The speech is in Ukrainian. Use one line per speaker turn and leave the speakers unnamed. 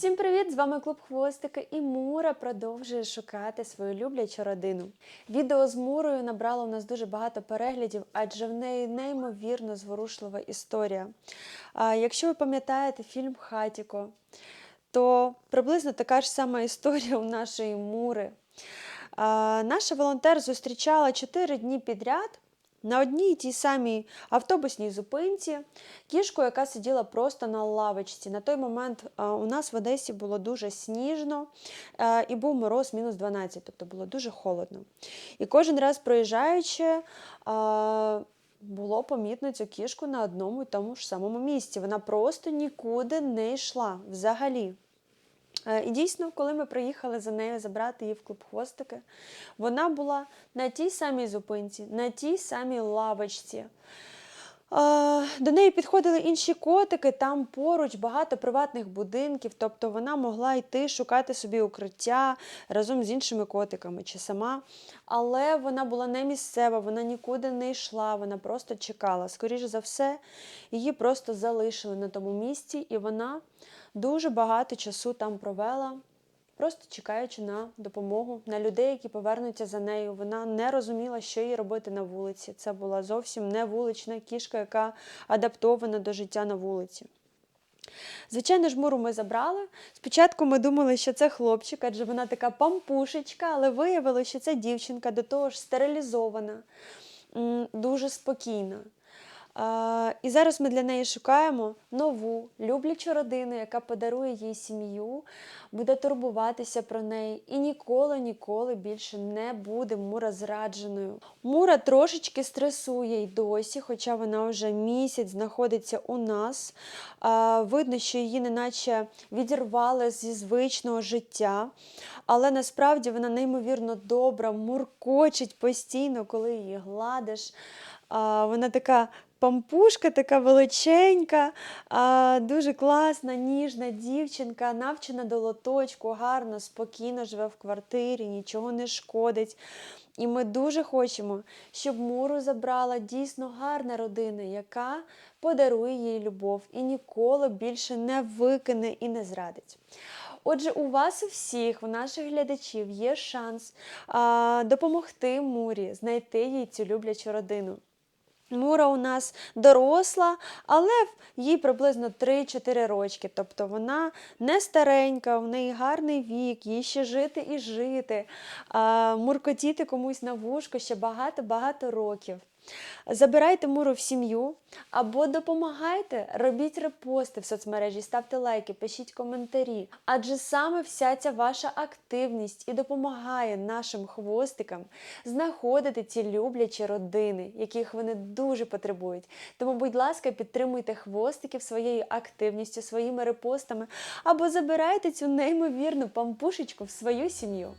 Всім привіт! З вами клуб Хвостики і Мура продовжує шукати свою люблячу родину. Відео з Мурою набрало у нас дуже багато переглядів, адже в неї неймовірно зворушлива історія. А, якщо ви пам'ятаєте фільм Хатіко, то приблизно така ж сама історія у нашої Мури. А, наша волонтер зустрічала 4 дні підряд на одній тій самій автобусній зупинці кішку, яка сиділа просто на лавочці. На той момент у нас в Одесі було дуже сніжно і був мороз мінус 12, тобто було дуже холодно. І кожен раз проїжджаючи, було помітно цю кішку на одному і тому ж самому місці. Вона просто нікуди не йшла взагалі. Е, І дійсно, коли ми приїхали за нею забрати її в клуб хвостики, вона була на тій самій зупинці, на тій самій лавочці. Е, До неї підходили інші котики, там поруч багато приватних будинків, тобто вона могла йти шукати собі укриття разом з іншими котиками чи сама. Але вона була не місцева, вона нікуди не йшла, вона просто чекала. Скоріше за все, її просто залишили на тому місці, і вона дуже багато часу там провела, просто чекаючи на допомогу, на людей, які повернуться за нею. Вона не розуміла, що їй робити на вулиці. Це була зовсім не вулична кішка, яка адаптована до життя на вулиці. Звичайно ж, муру ми забрали. Спочатку ми думали, що це хлопчик, адже вона така пампушечка, але виявилося, що це дівчинка, до того ж стерилізована, дуже спокійна. І зараз ми для неї шукаємо нову люблячу родину, яка подарує їй сім'ю, буде турбуватися про неї і ніколи, ніколи більше не буде Мура зрадженою. Мура трошечки стресує й досі, хоча вона вже місяць знаходиться у нас. Видно, що її неначе відірвали зі звичного життя, але насправді вона неймовірно добра, муркочить постійно, коли її гладиш. А, Вона така пампушка, така величенька, дуже класна, ніжна дівчинка, навчена до лоточку, гарно, спокійно живе в квартирі, нічого не шкодить. І ми дуже хочемо, щоб Муру забрала дійсно гарна родина, яка подарує їй любов і ніколи більше не викине і не зрадить. Отже, у вас у всіх, у наших глядачів, є шанс а, допомогти Мурі знайти їй цю люблячу родину. Мура у нас доросла, але їй приблизно 3-4 рочки. Тобто вона не старенька, в неї гарний вік, їй ще жити і жити, муркотіти комусь на вушко ще багато-багато років. Забирайте Муру в сім'ю або допомагайте, робіть репости в соцмережі, ставте лайки, пишіть коментарі. Адже саме вся ця ваша активність і допомагає нашим хвостикам знаходити ці люблячі родини, яких вони дуже потребують. Тому, будь ласка, підтримуйте хвостиків своєю активністю, своїми репостами, або забирайте цю неймовірну пампушечку в свою сім'ю.